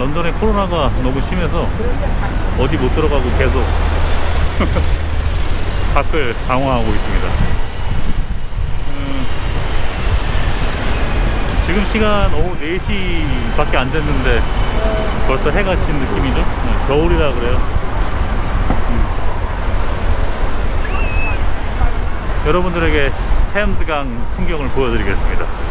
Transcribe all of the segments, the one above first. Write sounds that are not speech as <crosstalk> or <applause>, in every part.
런던에 코로나가 너무 심해서 어디 못 들어가고 계속 <laughs> 밖을 방황하고 있습니다. 음, 지금 시간 오후 4시밖에 안 됐는데 벌써 해가 진 느낌이죠? 네, 겨울이라 그래요. 음. 여러분들에게 템즈강 풍경을 보여드리겠습니다.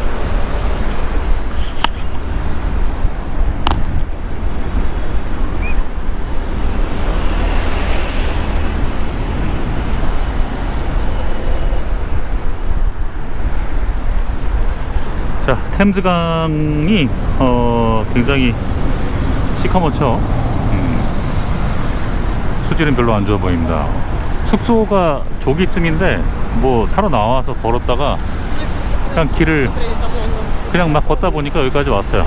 자, 템즈강이 어, 굉장히 시커멓죠. 음, 수질은 별로 안 좋아 보입니다. 숙소가 조기쯤인데 뭐 사러 나와서 걸었다가 그냥 길을 그냥 막 걷다 보니까 여기까지 왔어요.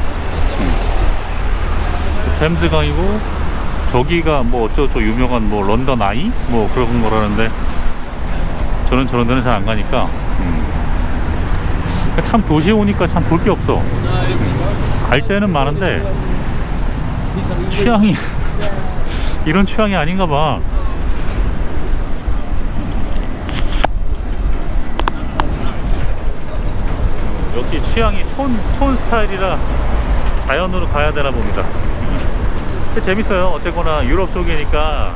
음. 템즈강이고 저기가 뭐 어쩌고 유명한 뭐 런던 아이 뭐 그런 거라는데 저는 저런 데는 잘 안 가니까 음. 참 도시에 오니까 참 볼 게 없어. 갈 때는 많은데 취향이 <laughs> 이런 취향이 아닌가 봐. 역시 취향이 촌, 촌 스타일이라 자연으로 가야 되나 봅니다. 재밌어요. 어쨌거나 유럽 쪽이니까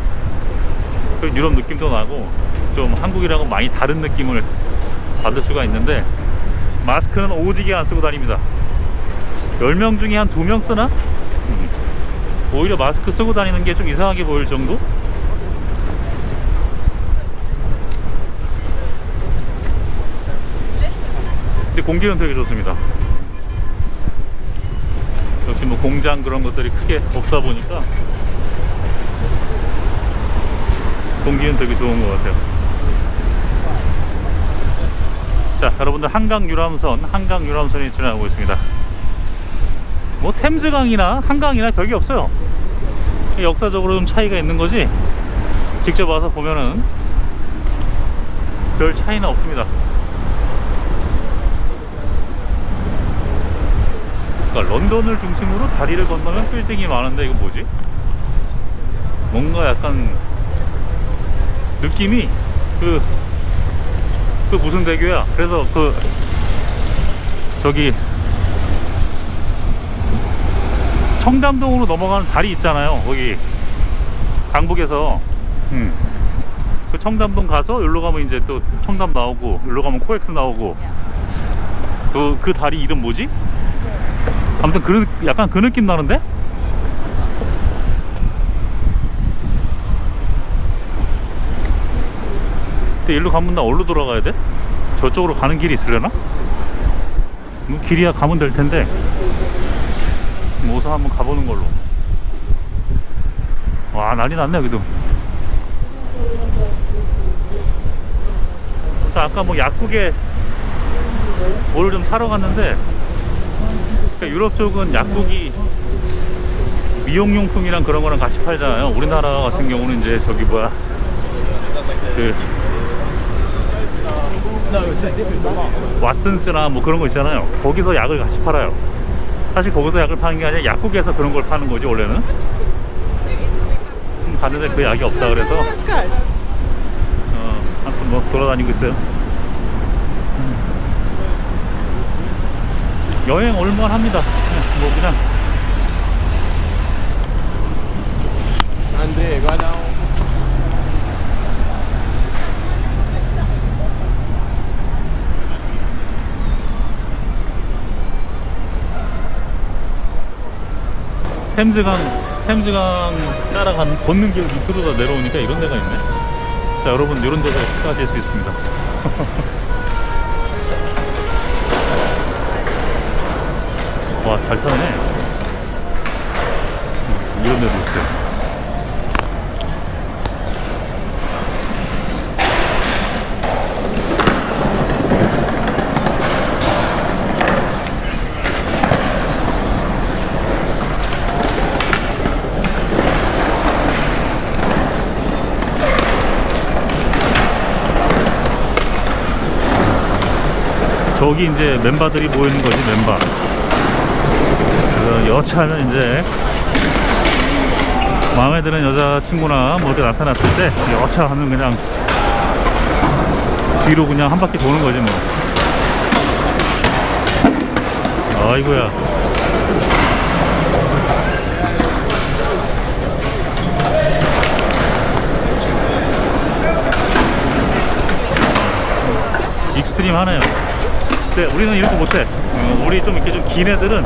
그 유럽 느낌도 나고 좀 한국이랑은 많이 다른 느낌을 받을 수가 있는데 마스크는 오지게 안 쓰고 다닙니다. 10명 중에 한 2명 쓰나? 음. 오히려 마스크 쓰고 다니는 게 좀 이상하게 보일 정도? 근데 공기는 되게 좋습니다. 역시 뭐 공장 그런 것들이 크게 없다 보니까 공기는 되게 좋은 것 같아요. 자, 여러분들 한강 유람선, 한강 유람선이 지나가고 있습니다. 뭐 템즈강이나 한강이나 별게 없어요. 역사적으로 좀 차이가 있는 거지. 직접 와서 보면은 별 차이는 없습니다. 그러니까 런던을 중심으로 다리를 건너면 빌딩이 많은데 이거 뭐지? 뭔가 약간 느낌이 그, 그 무슨 대교야? 그래서 그 저기 청담동으로 넘어가는 다리 있잖아요. 거기 강북에서 음. 그 청담동 가서 여기로 가면 이제 또 청담 나오고 여기로 가면 코엑스 나오고 그, 그 다리 이름 뭐지? 아무튼 그 약간 그 느낌 나는데? 근데 일로 가면 나 어디로 돌아가야 돼? 저쪽으로 가는 길이 있으려나? 뭐 길이야 가면 될 텐데. 뭐 우선 한번 가보는 걸로. 와 난리 났네 여기도. 또 아까 뭐 약국에 뭐를 좀 사러 갔는데 그러니까 유럽 쪽은 약국이 미용용품이랑 그런 거랑 같이 팔잖아요. 우리나라 같은 경우는 이제 저기 뭐야? 그 왓슨스나 뭐 그런 거 있잖아요. 거기서 약을 같이 팔아요. 사실 거기서 약을 파는 게 아니라 약국에서 그런 걸 파는 거지 원래는. 음, 갔는데 그 약이 없다 그래서. 어, 아무튼 뭐 돌아다니고 있어요. 음. 여행 올만 합니다. 뭐 그냥. dar um. 템즈강 템즈강 따라간 걷는 길 밑으로 다 내려오니까 이런 데가 있네. 자 여러분 이런 데서 식사하실 수 있습니다. <laughs> 와 잘 타네. 음, 이런 데도 있어요 저기 이제 멤버들이 모이는 거지 멤버. 여차하면 이제 마음에 드는 여자친구나 뭐 어디 나타났을 때 여차하면 그냥 뒤로 그냥 한 바퀴 도는 거지 뭐. 아이고야. 익스트림 하네요 근데 우리는 이렇게 못해. 어, 우리 좀 이렇게 좀 긴 애들은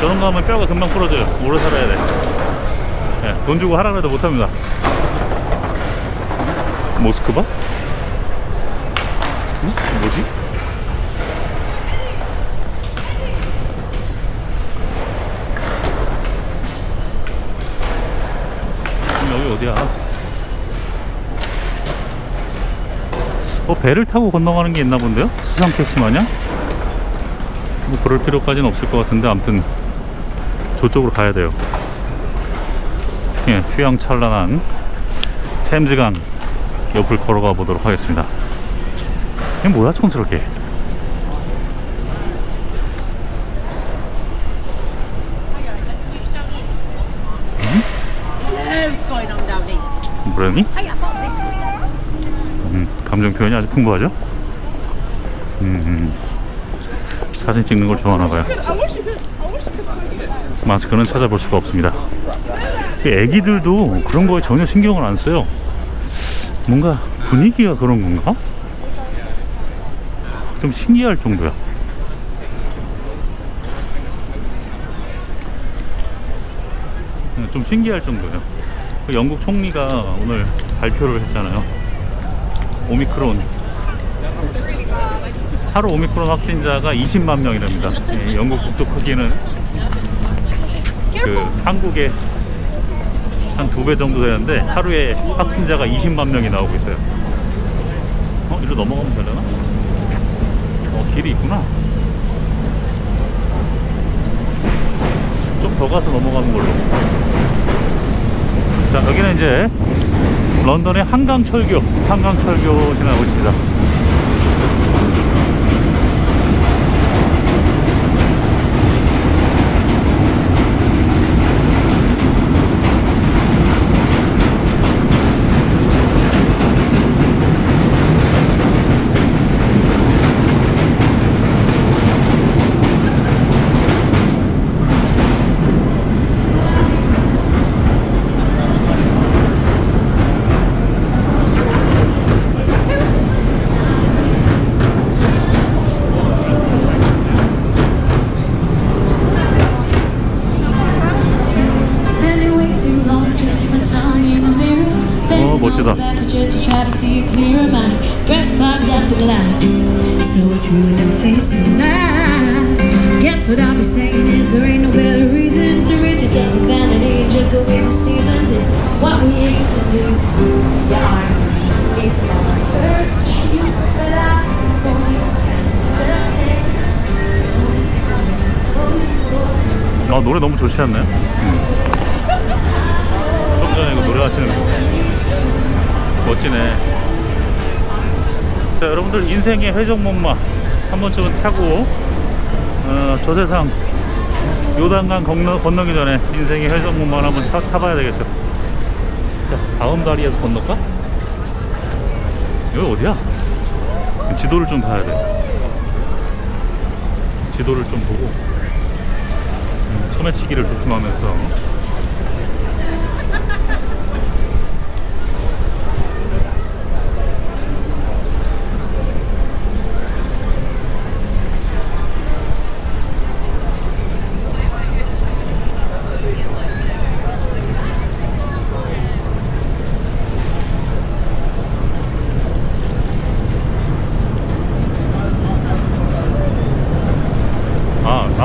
저런 거 하면 뼈가 금방 부러져요. 오래 살아야 돼. 예, 돈 주고 하라 그래도 못합니다. 모스크바? 응? 뭐지? 그럼 여기 어디야? 어 배를 타고 건너가는 게 있나 본데요? 수상패스 마냥? 뭐 그럴 필요까지는 없을 것 같은데 아무튼 저쪽으로 가야 돼요. 예, 휘황찬란한 템즈강 옆을 걸어가 보도록 하겠습니다. 이게 뭐야 촌스럽게? Here. 뭐라니? 감정 표현이 아주 풍부하죠? 음, 음. 사진 찍는 걸 좋아하나 봐요. 마스크는 찾아볼 수가 없습니다. 이 애기들도 그런 거에 전혀 신경을 안 써요. 뭔가 분위기가 그런 건가? 좀 신기할 정도야. 네, 좀 신기할 정도예요. 그 영국 총리가 오늘 발표를 했잖아요. 오미크론 하루 오미크론 확진자가 20만 명이랍니다. 예, 영국 국토 크기는 그 한국의 한 두 배 정도 되는데 하루에 확진자가 20만 명이 나오고 있어요. 어, 이리로 넘어가면 되려나? 어, 길이 있구나. 좀 더 가서 넘어가는 걸로. 자, 여기는 이제 런던의 한강철교, 한강철교 지나고 있습니다. Say. 아 노래 너무 좋지 않나요? 좀 전에 이거 노래 하시는 거 멋지네 자 여러분들 인생의 회전목마 한 번쯤은 타고 어, 저 세상 요단강 건너, 건너기 전에 인생의 회전목마를 한번 차, 타봐야 되겠죠 자 다음 다리에서 건널까? 여기 어디야? 지도를 좀 봐야 돼 지도를 좀 보고 소매치기를 조심하면서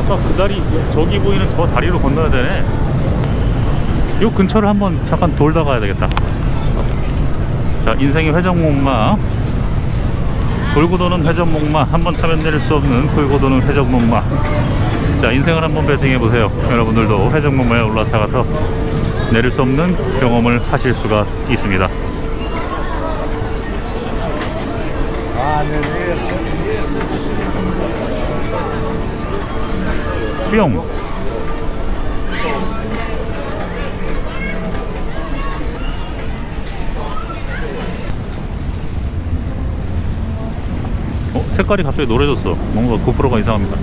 아 아까 그 다리 저기 보이는 저 다리로 건너야 되네. 요 근처를 한번 잠깐 돌다 가야 되겠다. 자 인생의 회전목마. 돌고 도는 회전목마. 한 번 타면 내릴 수 없는 돌고 도는 회전목마. 자 인생을 한번 배팅해 보세요. 여러분들도 회전목마에 올라타가서 내릴 수 없는 경험을 하실 수가 있습니다 뿅. 어? 색깔이 갑자기 노래졌어. 뭔가 고프로가 이상합니다.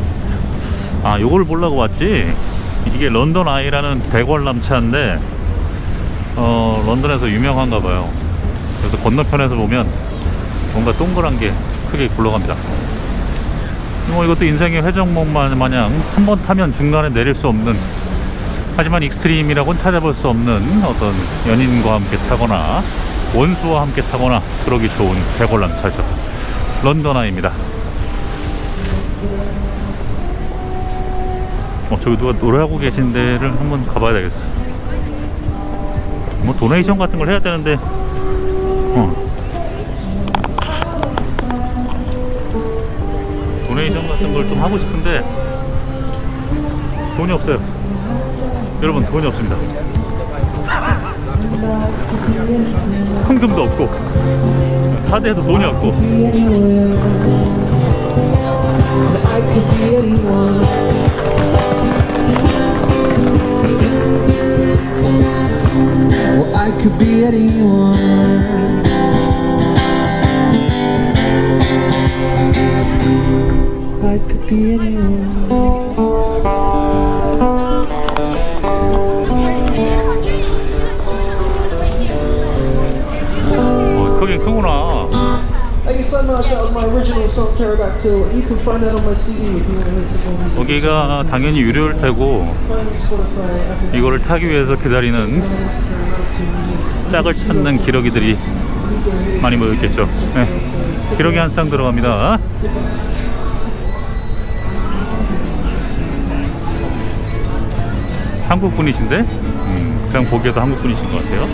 아, 요걸 보려고 왔지? 이게 런던 아이라는 대관람 차인데, 어, 런던에서 유명한가 봐요. 그래서 건너편에서 보면 뭔가 동그란 게 크게 굴러갑니다. 뭐 이것도 인생의 회전목 마냥 한 번 타면 중간에 내릴 수 없는 하지만 익스트림이라고는 찾아볼 수 없는 어떤 연인과 함께 타거나 원수와 함께 타거나 그러기 좋은 대관람 차죠. 런던 아이입니다. 어, 저기 누가 노래하고 계신 데를 한번 가봐야 되겠어. 뭐 도네이션 같은 걸 해야 되는데, 어. 도네이션 같은 걸 좀 하고 싶은데 돈이 없어요. 여러분 돈이 없습니다. 현금도 없고 카드에도 돈이 없고 I could be anyone. 어, 크긴 크구나. Thank you so much. That was my original song, Pterodactyl. You can find that on my CD if you want to listen to music. 여기가 당연히 유료일 테고 Find Spotify, Apple 이거를 타기 위해서 기다리는. 짝을 찾는 기러기들이 많이 모여 있겠죠. 네. 기러기 한 쌍 들어갑니다. 한국 분이신데, 음, 그냥 보기에도 한국 분이신 것 같아요.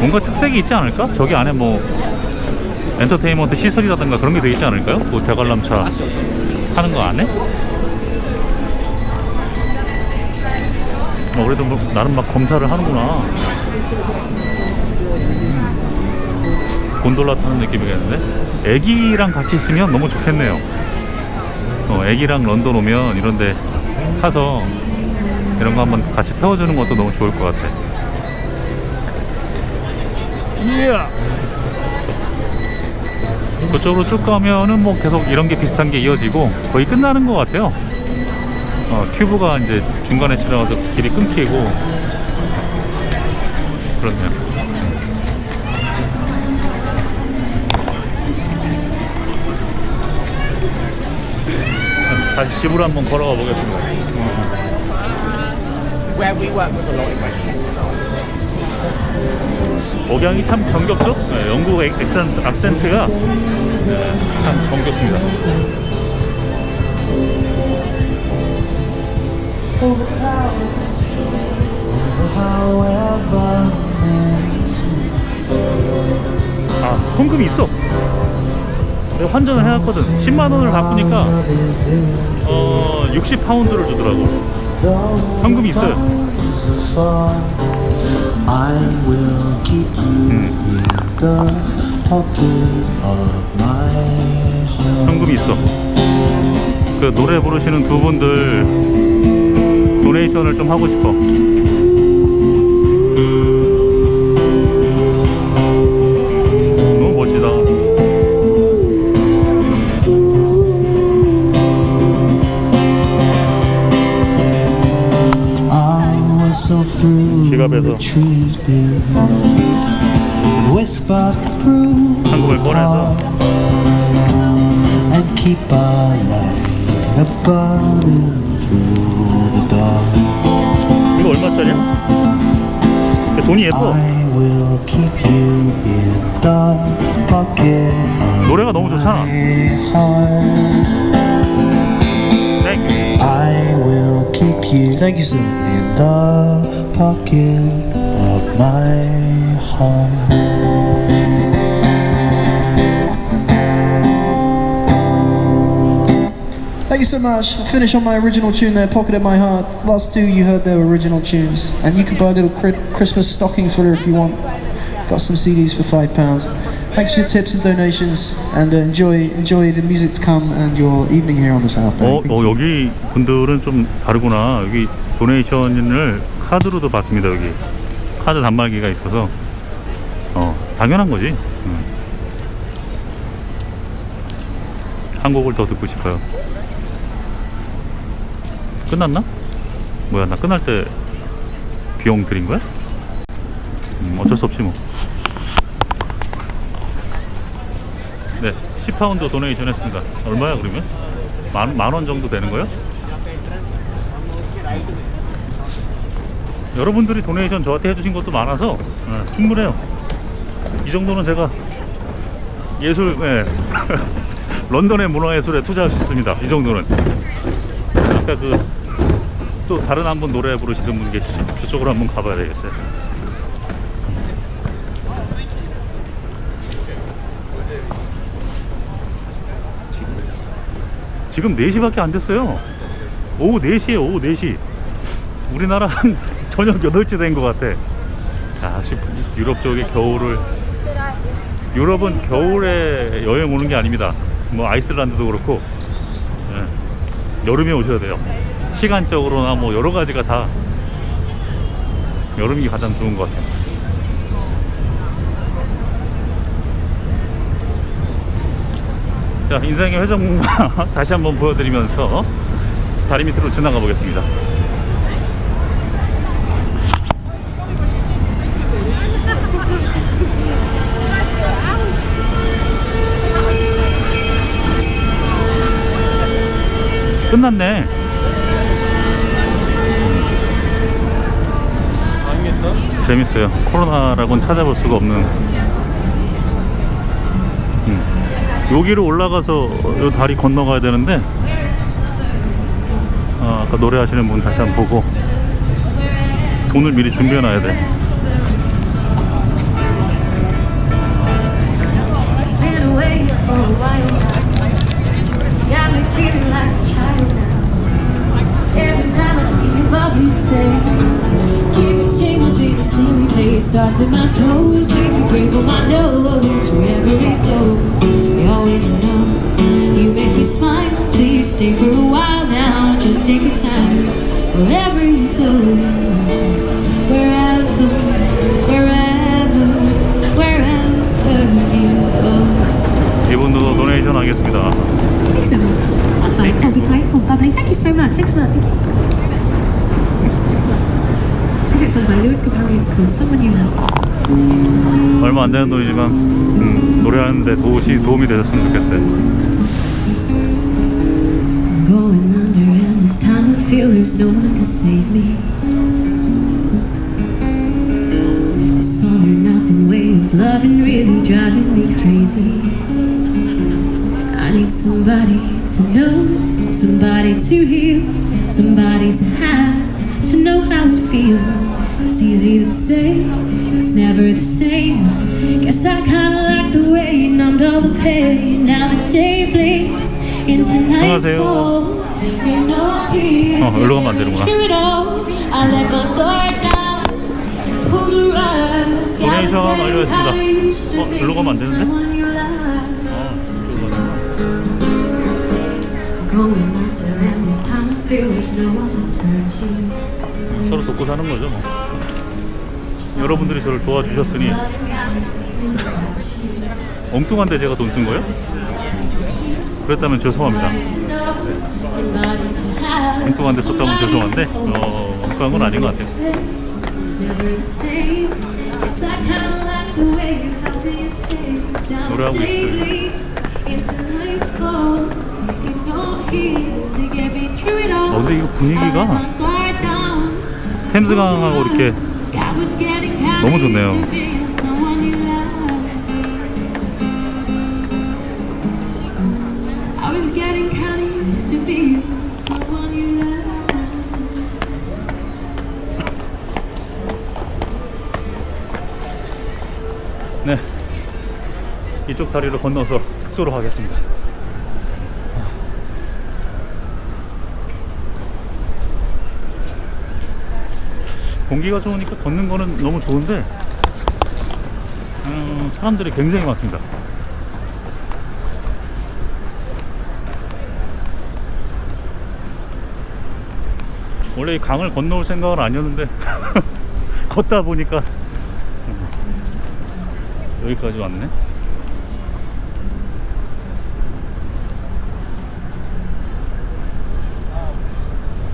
뭔가 특색이 있지 않을까? 저기 안에 뭐 엔터테인먼트 시설이라든가 그런 게 되어 있지 않을까요? 그 대관람차 하는 거 안에? 어, 그래도 뭐 나름 막 검사를 하는구나. 곤돌라 타는 느낌이겠는데? 애기랑 같이 있으면 너무 좋겠네요. 어, 애기랑 런던 오면 이런데 타서 이런 거 한번 같이 태워주는 것도 너무 좋을 것 같아. 이야! 그쪽으로 쭉 가면은 뭐 계속 이런 게 비슷한 게 이어지고 거의 끝나는 것 같아요. 어, 튜브가 이제 중간에 지나가서 길이 끊기고 그렇네요. 다시 집으로 한번 걸어가 보겠습니다. 억양이 참 정겹죠? 네, 영국 액- 액센트, 악센트가 네, 참 정겹습니다. 아, 현금이 있어. 내가 환전을 해놨거든. 10만 원을 바꾸니까 is due, 어, 60 파운드를 주더라고. though 현금이 있어요. heart. 현금이 있어. 그 노래 부르시는 두 분들 도네이션을 좀 하고 싶어. 지갑에서. 한국을 꺼내서. 이거 얼마짜리야? 그 돈이 예뻐. You 노래가 너무 좋잖아. heart. 땡. I will keep you, thank you, sir, in the pocket of my heart. Thank you so much. I'll finish on my original tune there, Pocket of My Heart. Last two you heard their original tunes. And you can buy a little cri- Christmas stocking filler if you want. Got some CDs for five pounds. Thanks for your tips and donations, and uh, enjoy enjoy the music to come and your evening here on the South 어, Bank. 어, 여기 분들은 좀 다르구나. 여기 도네이션을 카드로도 받습니다, 여기. 카드 단말기가 있어서 어 당연한 거지 음. 한 곡을 더 듣고 싶어요 끝났나? 뭐야 나 끝날 때 비용 드린 거야? 음, 어쩔 수 없지 뭐 네, 10파운드 도네이션 했습니다. 얼마야 그러면? 만, 만원 정도 되는 거요? 여러분들이 도네이션 저한테 해주신 것도 많아서 예, 충분해요. 이 정도는 제가 예술, 예, <laughs> 런던의 문화예술에 투자할 수 있습니다. 이 정도는. 아까 그 또 다른 한 분 노래 부르시던 분 계시죠? 그쪽으로 한번 가봐야 되겠어요. 지금 4시밖에 안 됐어요. 오후 4시에 오후 4시. 우리나라 한 저녁 8시 된 것 같아. 아, 씨, 유럽 쪽에 겨울을. 유럽은 겨울에 여행 오는 게 아닙니다. 뭐 아이슬란드도 그렇고. 예, 여름에 오셔야 돼요. 시간적으로나 뭐 여러 가지가 다 여름이 가장 좋은 것 같아요. 자, 인생의 회전목마 <laughs> 다시 한번 보여드리면서 다리 밑으로 지나가 보겠습니다. 끝났네. 재밌어요. 코로나라고는 찾아볼 수가 없는. 음. 여기로 올라가서 요 다리 건너가야 되는데 아, 아까 노래하시는 분 다시 한번 보고 돈을 미리 준비해 놔야 돼. Starts at my toes, makes me crinkle my nose. Wherever it goes, you always know. You make me smile. Please stay for a while now. Just take your time. Wherever you go, wherever, wherever, wherever you go. 이분도 도네이션 하겠습니다. Much. That's fine. I'll be kind. Oh, bubbly. Thank you so much. Excellent. Thank you. One's by Lewis Capaldi. It's called Someone You Loved. 얼마 안 되는 돈이지만 음, 노래하는데 도시, 도움이 되셨으면 좋겠어요. Going under, and this time I feel there's no one to save me. This all or nothing way of loving really driving me crazy. I need somebody to know, somebody to heal, somebody to have, know how it feels. It's easy to say, it's never the same. Guess I kinda like the way it numbed all the pain. Now the day bleeds into nightfall. You know it 어, 여기로 가면 안 되는구나. I let my guard down, pull the rug. 도네이션 완료했습니다. 어, 어, 일로 가면 안 되는데? Going under and this time I feel there's no to turn to. 서로 돕고 사는 거죠, 뭐. 여러분들이 저를 도와주셨으니 엉뚱한데 제가 돈 쓴 거예요? 그랬다면 죄송합니다. 엉뚱한데 썼다면 죄송한데 어, 엉뚱한 건 아닌 것 같아요. 노래하고 있어요. 어, 근데 이거 분위기가 템스강하고 이렇게 너무 좋네요. 네 이쪽 다리로 건너서 숙소로 가겠습니다. 공기가 좋으니까 걷는 거는 너무 좋은데 음, 사람들이 굉장히 많습니다. 원래 이 강을 건너올 생각은 아니었는데 <laughs> 걷다 보니까 여기까지 왔네.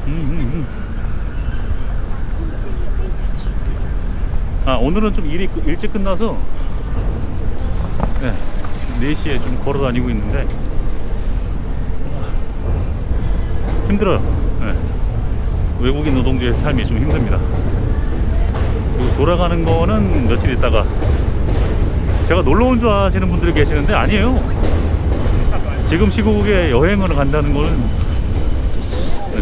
음, 음, 음. 아 오늘은 좀 일이 끝- 일찍 끝나서 네, 4시에 좀 걸어 다니고 있는데 힘들어요. 네. 외국인 노동자의 삶이 좀 힘듭니다. 돌아가는 거는 며칠 있다가 제가 놀러 온 줄 아시는 분들이 계시는데 아니에요. 지금 시국에 여행을 간다는 거는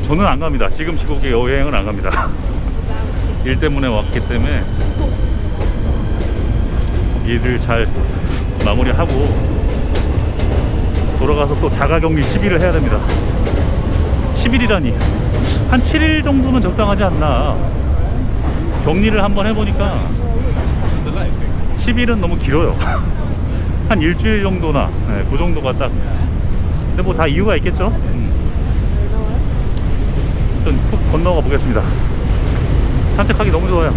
저는 안 갑니다. 지금 시국에 여행은 안 갑니다. <laughs> 일 때문에 왔기 때문에 일을 잘 마무리하고 돌아가서 또 자가격리 10일을 해야 됩니다. 10일이라니. 한 7일 정도면 적당하지 않나. 격리를 한번 해보니까 10일은 너무 길어요. <laughs> 한 일주일 정도나 네, 그 정도가 딱. 근데 뭐 다 이유가 있겠죠? 음. 좀푹 건너가 보겠습니다. 산책하기 너무 좋아요